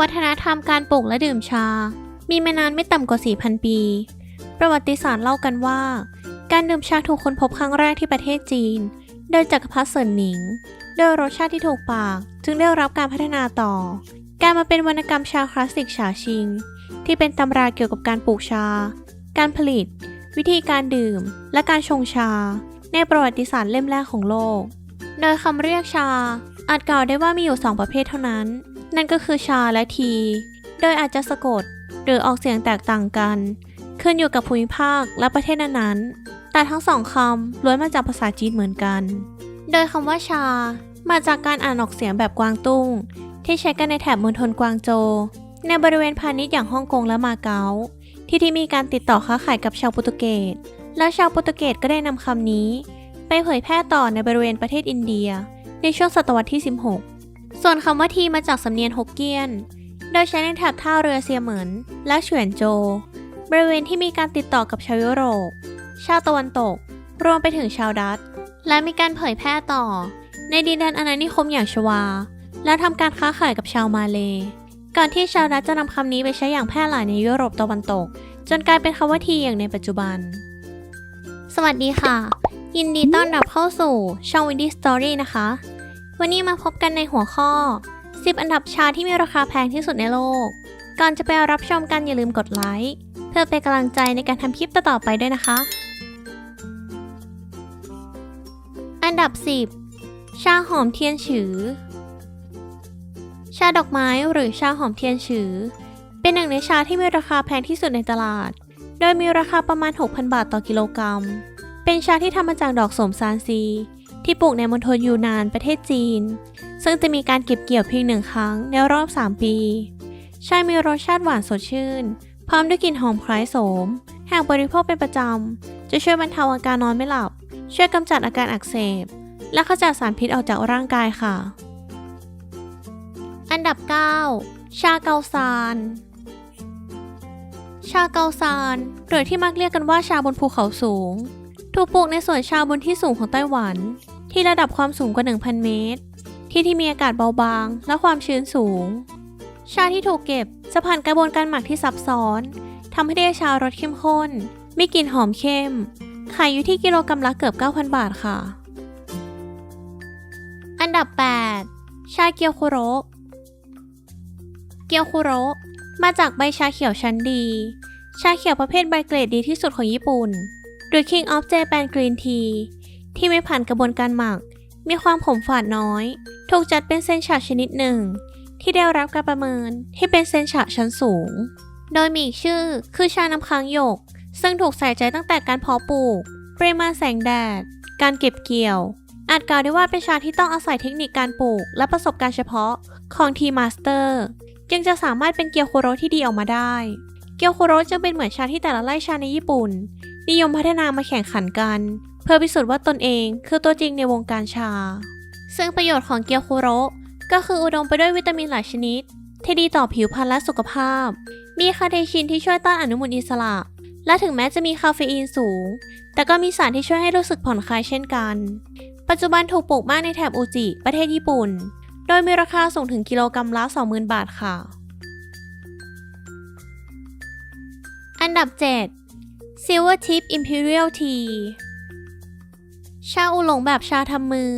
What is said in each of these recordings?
วัฒนธรรมการปลูกและดื่มชา มีมานานไม่ต่ำกว่า 4,000 ปี ประวัติศาสตร์เล่ากันว่า การดื่มชาถูกค้นพบครั้งแรกที่ประเทศจีน โดยจักรพรรดิเซินหนิง โดยรสชาติที่ถูกปาก จึงได้รับการพัฒนาต่อ การมาเป็นวรรณกรรมชาคลาสสิกชาชิง ที่เป็นตำราเกี่ยวกับการปลูกชา การผลิต วิธีการดื่ม และการชงชา ในประวัติศาสตร์เล่มแรกของโลก โดยคำเรียกชาอาจกล่าวได้ว่ามีอยู่ 2 ประเภทเท่านั้น นั่นก็คือชาและที โดยอาจจะสะกดหรือออกเสียงแตกต่างกัน ขึ้นอยู่กับภูมิภาคและประเทศนั้นๆ แต่ทั้งสองคำล้วนมาจากภาษาจีนเหมือนกัน โดยคำว่าชา มาจากการอ่านออกเสียงแบบกวางตุ้ง ที่ใช้กันในแถบมณฑลกวางโจ ในบริเวณพาณิชย์อย่างฮ่องกงและมาเก๊า ที่ที่มีการติดต่อค้าขายกับชาวโปรตุเกส และชาวโปรตุเกสก็ได้นำคำนี้ ไปเผยแพร่ต่อในบริเวณประเทศอินเดีย ในช่วงศตวรรษที่ 16 ส่วนคำว่าทีมาจากสำเนียงฮกเกี้ยน โดยใช้ในแถบท่าเรือเซียเหมินและเฉวนโจวบริเวณที่มีการติดต่อกับชาวยุโรป ชาวตะวันตก รวมไปถึงชาวดัตและมีการเผยแพร่ต่อ ในดินแดนอาณานิคมอย่างชวา และทำการค้าขายกับชาวมาเลก่อนที่ชาวดัตจะนำคำนี้ไปใช้อย่างแพร่หลายในยุโรปตะวันตก จนกลายเป็นคำว่าทีอย่างในปัจจุบัน สวัสดีค่ะ ยินดีต้อนรับเข้าสู่ช่องวิดีสตอรี่นะคะ วันนี้มาพบกันในหัวข้อ 10 อันดับชาที่มีราคาแพงที่สุดในโลก ก่อนจะไปรับชมกันอย่าลืมกดไลค์เพื่อเป็นกำลังใจในการทำคลิปต่อๆไปด้วยนะคะ อันดับ 10 ชาหอมเทียนฉือ ชาดอกไม้หรือชาหอมเทียนฉือ เป็นหนึ่งในชาที่มีราคาแพงที่สุดในตลาด โดยมีราคาประมาณ 6,000 บาทต่อกิโลกรัม เป็นชาที่ทำมาจากดอกสมซานซี ที่ปลูกในมณฑลยูนานประเทศจีน ซึ่งจะมีการเก็บเกี่ยวเพียงหนึ่งครั้งในรอบ 3 ปี ชามีรสชาติหวานสดชื่น พร้อมด้วยกลิ่นหอมคล้ายโสม หากบริโภคเป็นประจำ จะช่วยบรรเทาอาการนอนไม่หลับ ช่วยกำจัดอาการอักเสบ และขจัดสารพิษออกจากร่างกายค่ะ อันดับ 9 ชาเกาซานชาเกาซานหรือที่มักเรียกกันว่าชาบนภูเขาสูง ถูกปลูกในสวนชาบนที่สูงของไต้หวัน ที่ระดับความสูงกว่า 1,000 เมตร ที่ที่มีอากาศเบาบาง และความชื้นสูง ชาที่ถูกเก็บจะผ่านกระบวนการหมักที่ซับซ้อนทำให้ได้ชารสเข้มข้น มีกลิ่นหอมเข้ม ขายอยู่ที่กิโลกรัมละเกือบ 9,000 บาทค่ะ อันดับ 8 ชาเกียวคุโระเกียวคุโระมาจากใบชาเขียวชั้นดี ชาเขียวประเภทใบเกรดดีที่สุดของญี่ปุ่น หรือ King of Japan Green Tea ที่ไม่ผ่านกระบวนการหมัก มีความขมฝาดน้อย ถูกจัดเป็นเซนฉะชนิดหนึ่ง ที่ได้รับการประเมินที่เป็นเซนฉะชั้นสูง โดยมีอีกชื่อคือชาน้ำค้างหยก ซึ่งถูกใส่ใจตั้งแต่การเพาะปลูก ปริมาณแสงแดด การเก็บเกี่ยว อาจกล่าวได้ว่าเป็นชาที่ต้องอาศัยเทคนิคการปลูก และประสบการณ์เฉพาะของทีมาสเตอร์ จึงจะสามารถเป็นเกียวโคโรที่ดีออกมาได้ เกียวโคโรจึงเป็นเหมือนชาที่แต่ละไร่ชาในญี่ปุ่น นิยมพัฒนามาแข่งขันกัน พื่อพิสูจน์ว่าตนเองคือตัวจริงในวงการชา ซึ่งประโยชน์ของเกียวโคโรก็คืออุดมไปด้วยวิตามินหลายชนิด ที่ดีต่อผิวพรรณและสุขภาพ มีคาเทชินที่ช่วยต้านอนุมูลอิสระ และถึงแม้จะมีคาเฟอีนสูง แต่ก็มีสารที่ช่วยให้รู้สึกผ่อนคลายเช่นกัน ปัจจุบันถูกปลูกมากในแถบอูจิ ประเทศญี่ปุ่น โดยมีราคาสูงถึงกิโลกรัมละ 20,000 บาทค่ะ อันดับ 7 Silver Tip Imperial Tea ชาอูหลงแบบชาทำมือ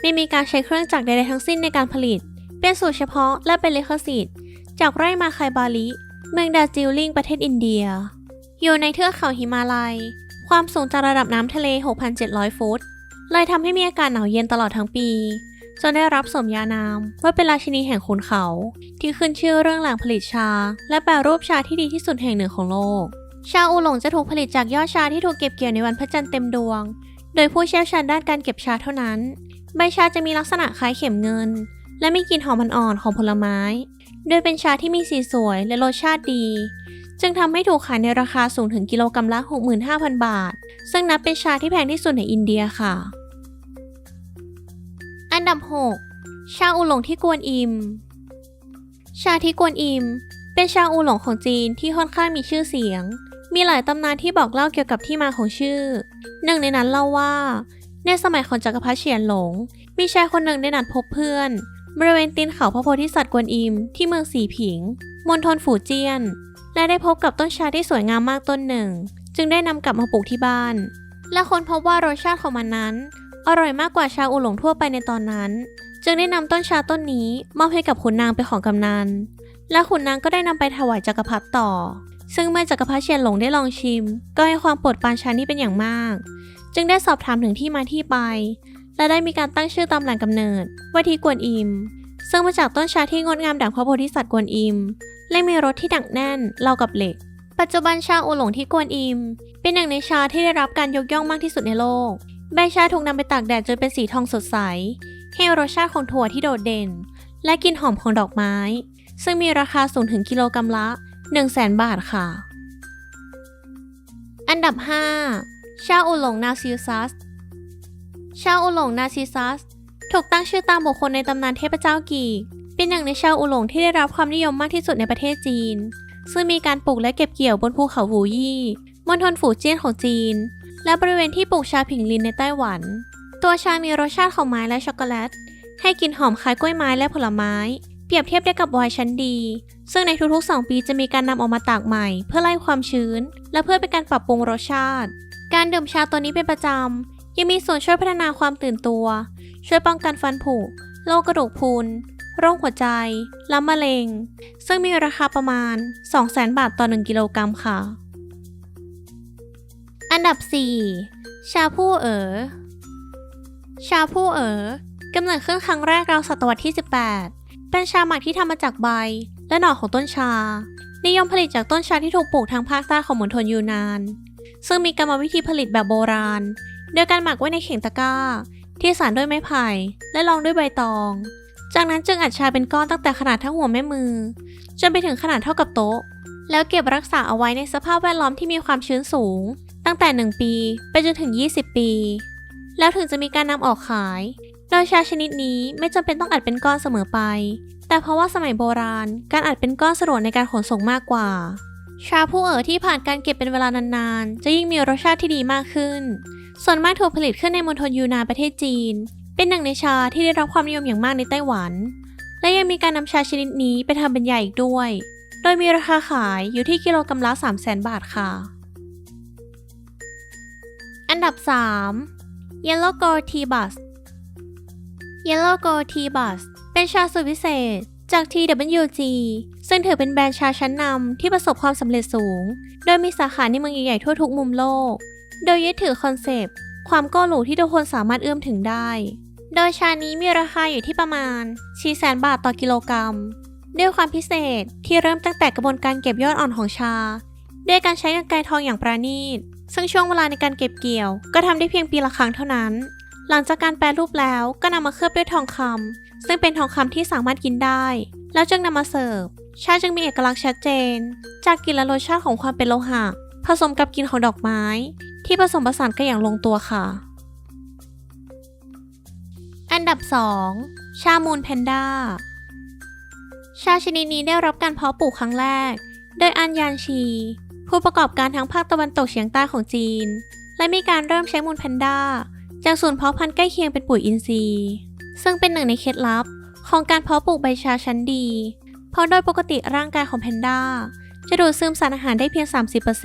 ไม่มีการใช้เครื่องจักรใดๆทั้งสิ้นในการผลิต เป็นสูตรเฉพาะและเป็นลิขสิทธิ์ จากไร่มาคายบาลิ เมืองดาจิลลิงประเทศอินเดีย อยู่ในเทือกเขาหิมาลัย ความสูงจากระดับน้ำทะเล 6,700 ฟุต เลยทำให้มีอากาศหนาวเย็นตลอดทั้งปี จนได้รับสมญานามว่าเป็นราชินีแห่งขุนเขา ที่ขึ้นชื่อเรื่องแหล่งผลิตชา และแปรรูปชาที่ดีที่สุดแห่งหนึ่งของโลก ชาอูหลงจะถูกผลิตจากยอดชาที่ถูกเก็บเกี่ยวในวันพระจันทร์เต็มดวง โดยผู้เชี่ยวชาญด้านการเก็บชาเท่านั้น ใบชาจะมีลักษณะคล้ายเข็มเงิน และมีกลิ่นหอมอ่อนๆของผลไม้ โดยเป็นชาที่มีสีสวยและรสชาติดี จึงทำให้ถูกขายในราคาสูงถึงกิโลกรัมละ 65,000 บาท ซึ่งนับเป็นชาที่แพงที่สุดในอินเดียค่ะ อันดับ 6 ชาอูหลงที่กวนอิม ชาที่กวนอิม เป็นชาอูหลงของจีนที่ค่อนข้างมีชื่อเสียง มีหลายตำนานที่บอกเล่าเกี่ยวกับที่มาของชื่อ หนึ่งในนั้นเล่าว่า ในสมัยของจักรพรรดิเฉียนหลง มีชายคนหนึ่งได้นัดพบเพื่อน บริเวณตีนเขาพระโพธิสัตว์กวนอิม ที่เมืองสีผิง มณฑลฝูเจียน และได้พบกับต้นชาที่สวยงามมากต้นหนึ่ง จึงได้นำกลับมาปลูกที่บ้าน และคนพบว่ารสชาติของมันนั้น อร่อยมากกว่าชาอูหลงทั่วไปในตอนนั้น จึงได้นำต้นชาต้นนี้มอบให้กับขุนนางเป็นของกำนันและขุนนางก็ได้นำไปถวายจักรพรรดิต่อ ซึ่งเมื่อจักรพรรดิเฉียนหลงได้ลองชิม ก็ให้ความโปรดปรานชานี้เป็นอย่างมาก จึงได้สอบถามถึงที่มาที่ไป และได้มีการตั้งชื่อตามแหล่งกำเนิดว่าที่กวนอิม ซึ่งมาจากต้นชาที่งดงามดังพระโพธิสัตว์กวนอิม และมีรสที่หนักแน่นเล่ากับเหล็ก ปัจจุบันชาอูหลงที่กวนอิม เป็นหนึ่งในชาที่ได้รับการยกย่องมากที่สุดในโลก ใบชาถูกนำไปตากแดดจนเป็นสีทองสดใสให้รสชาติของถั่วที่โดดเด่น และกลิ่นหอมของดอกไม้ ซึ่งมีราคาสูงถึงกิโลกรัมละ 1 0 0 0 0แสนบาทค่ะ อันดับ 5 ชาอูหลงนาซิซัส ชาอูหลงนาซิซัส ถูกตั้งชื่อตามบุคคลในตำนานเทพเจ้ากีก เป็นหนึ่งในชาอูหลงที่ได้รับความนิยมมากที่สุดในประเทศจีน ซึ่งมีการปลูกและเก็บเกี่ยวบนภูเขาหูยี่มณฑลฝูเจี้ยนของจีน และบริเวณที่ปลูกชาผิงลินในไต้หวัน ตัวชามีรสชาติของไม้และช็อกโกแลต ให้กลิ่นหอมคล้ายกล้วยไม้และผลไม้ เปรียบเทียบได้กับไวน์ชั้นดี ซึ่งในทุกๆ 2 ปีจะมีการนำออกมาตากใหม่ เพื่อไล่ความชื้น และเพื่อเป็นการปรับปรุงรสชาติ การดื่มชาตัวนี้เป็นประจำ ยังมีส่วนช่วยพัฒนาความตื่นตัว ช่วยป้องกันฟันผุโรคกระดูกพรุนโรคหัวใจ และมะเร็ง ซึ่งมีราคาประมาณ 200,000 บาทต่อ 1 กิโลกรัมค่ะ อันดับ 4 ชาผู้เอ๋อ ชาผู้เอ๋อกำเนิดขึ้นครั้งแรกราวศตวรรษที่ 18 เป็นชาหมักที่ทำมาจากใบ และหน่อของต้นชา นิยมผลิตจากต้นชาที่ถูกปลูกทางภาคใต้ของมณฑลยูนาน ซึ่งมีกรรมวิธีผลิตแบบโบราณ โดยการหมักไว้ในเข่งตะกร้า ที่สานด้วยไม้ไผ่และรองด้วยใบตอง จากนั้นจึงอัดชาเป็นก้อนตั้งแต่ขนาดเท่าหัวแม่มือ จนไปถึงขนาดเท่ากับโต๊ะ แล้วเก็บรักษาเอาไว้ในสภาพแวดล้อมที่มีความชื้นสูง ตั้งแต่ 1 ปีไปจนถึง 20 ปี แล้วถึงจะมีการนำออกขาย ดยชาชนิดนี้ไม่จำเป็นต้องอัดเป็นก้อนเสมอไป แต่เพราะว่าสมัยโบราณ การอัดเป็นก้อนสะดวกในการขนส่งมากกว่า ชาผู้เอ๋อที่ผ่านการเก็บเป็นเวลานานๆ จะยิ่งมีรสชาติที่ดีมากขึ้น ส่วนมากถูกผลิตขึ้นในมณฑลยูนานประเทศจีน เป็นหนึ่งในชาที่ได้รับความนิยมอย่างมากในไต้หวัน และยังมีการนำชาชนิดนี้ไปทำเป็นใหญ่อีกด้วย โดยมีราคาขายอยู่ที่กิโลกรัมละ3 0 0 0 0 0 บาทค่ะ อันดับ 3 Yellow Gold Tea Bus Yellow Gold Tea Bus เป็นชาสูตรพิเศษจาก TWG ซึ่งถือเป็นแบรนด์ชาชั้นนำที่ประสบความสำเร็จสูง โดยมีสาขาในเมืองใหญ่ๆทั่วทุกมุมโลก โดยยึดถือคอนเซปต์ ความโก้หรูที่ทุกคนสามารถเอื้อมถึงได้ โดยชานี้มีราคาอยู่ที่ประมาณ 400,000 บาทต่อกิโลกรัม ด้วยความพิเศษที่เริ่มตั้งแต่กระบวนการเก็บยอดอ่อนของชา ด้วยการใช้กรรไกรทองอย่างประณีต ซึ่งช่วงเวลาในการเก็บเกี่ยว ก็ทำได้เพียงปีละครั้งเท่านั้น หลังจากการแปรรูปแล้วก็นำมาเคลือบด้วยทองคำซึ่งเป็นทองคำที่สามารถกินได้ แล้วจึงนำมาเสิร์ฟ ชาจึงมีเอกลักษณ์ชัดเจน จากกลิ่นและรสชาติของความเป็นโลหะผสมกับกลิ่นของดอกไม้ ที่ผสมผสานกันอย่างลงตัวค่ะ อันดับ 2 ชามูนแพนด้า ชาชนิดนี้ได้รับการเพาะปลูกครั้งแรก โดยอันยานชี ผู้ประกอบการทางภาคตะวันตกเฉียงใต้ของจีน และมีการเริ่มใช้มูลแพนด้า จากศูนย์เพาะพันธุ์ใกล้เคียงเป็นปุ๋ยอินทรีย์ ซึ่งเป็นหนึ่งในเคล็ดลับ ของการเพาะปลูกใบชาชั้นดี เพราะโดยปกติร่างกายของแพนด้า จะดูดซึมสารอาหารได้เพียง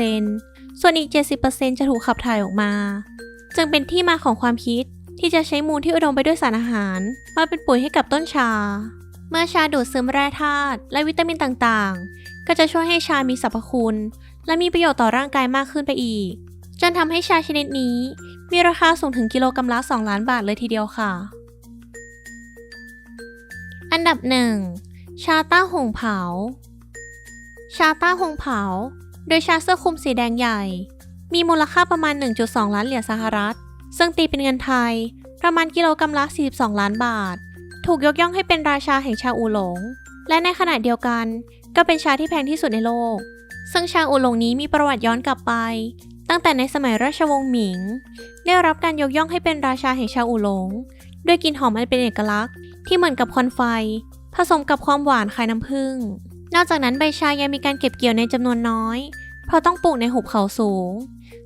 30%ส่วนอีก 70%จะถูกขับถ่ายออกมา จึงเป็นที่มาของความคิดที่จะใช้มูลที่อุดมไปด้วยสารอาหาร มาเป็นปุ๋ยให้กับต้นชา เมื่อชาดูดซึมแร่ธาตุและวิตามินต่างๆ ก็จะช่วยให้ชามีสรรพคุณ และมีประโยชน์ต่อร่างกายมากขึ้นไปอีก จนทำให้ชาชนิดนี้ มีราคาสูงถึงกิโลกรัมละ 2 ล้านบาทเลยทีเดียวค่ะ อันดับ 1 ชาต้าหงเผา ชาต้าหงเผา โดยชาเสื้อคลุมสีแดงใหญ่ มีมูลค่าประมาณ 1.2 ล้านเหรียญสหรัฐ ซึ่งตีเป็นเงินไทย ประมาณกิโลกรัมละ 42 ล้านบาท ถูกยกย่องให้เป็นราชาแห่งชาอูหลง และในขณะเดียวกัน ก็เป็นชาที่แพงที่สุดในโลก ซึ่งชาอูหลงนี้มีประวัติย้อนกลับไป ตั้งแต่ในสมัยราชวงศ์หมิง ได้รับการยกย่องให้เป็นราชาแห่งชาอูหลง ด้วยกลิ่นหอมอันเป็นเอกลักษณ์ที่เหมือนกับควันไฟ ผสมกับความหวานคล้ายน้ำผึ้ง นอกจากนั้นใบชายังมีการเก็บเกี่ยวในจำนวนน้อย เพราะต้องปลูกในหุบเขาสูง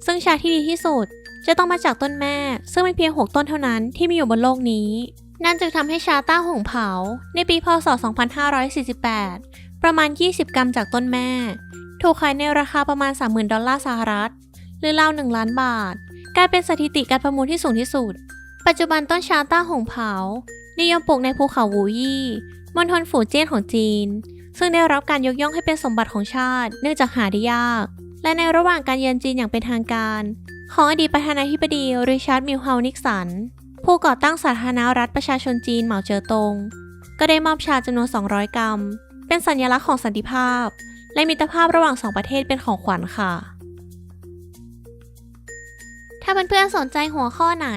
ซึ่งชาที่ดีที่สุดจะต้องมาจากต้นแม่ ซึ่งมีเพียง6ต้นเท่านั้นที่มีอยู่บนโลกนี้ นั่นจึงทำให้ชาต้าหงเผา ในปีพศ 2548 ประมาณ 20 กรัมจากต้นแม่ ถูกขายในราคาประมาณ 30,000 ดอลลาร์สหรัฐ หรือราว1ล้านบาท กลายเป็นสถิติการประมูลที่สูงที่สุด ปัจจุบันต้นชาต้าหงเผา นิยมปลูกในภูเขาวูยี่มณฑลฝูเจี้ยนของจีน ซึ่งได้รับการยกย่องให้เป็นสมบัติของชาติ เนื่องจากหาได้ยาก และในระหว่างการเยือนจีนอย่างเป็นทางการ ของอดีตประธานาธิบดีริชาร์ดมิลเฮานิกสัน ผู้ก่อตั้งสาธารณรัฐประชาชนจีนเหมาเจ๋อตง ก็ได้มอบชาจำนวน 200 กรัม เป็นสัญลักษณ์ของสันติภาพ และมิตรภาพระหว่างสองประเทศเป็นของขวัญค่ะ เพื่อนๆสนใจหัวข้อไหน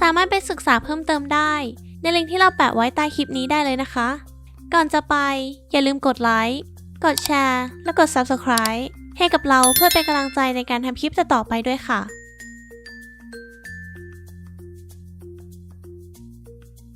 สามารถไปศึกษาเพิ่มเติมได้ ในลิงก์ที่เราแปะไว้ใต้คลิปนี้ได้เลยนะคะ ก่อนจะไปอย่าลืมกดไลค์ กดแชร์ และกด Subscribe ให้กับเราเพื่อเป็นกำลังใจในการทำคลิปต่อๆไปด้วยค่ะ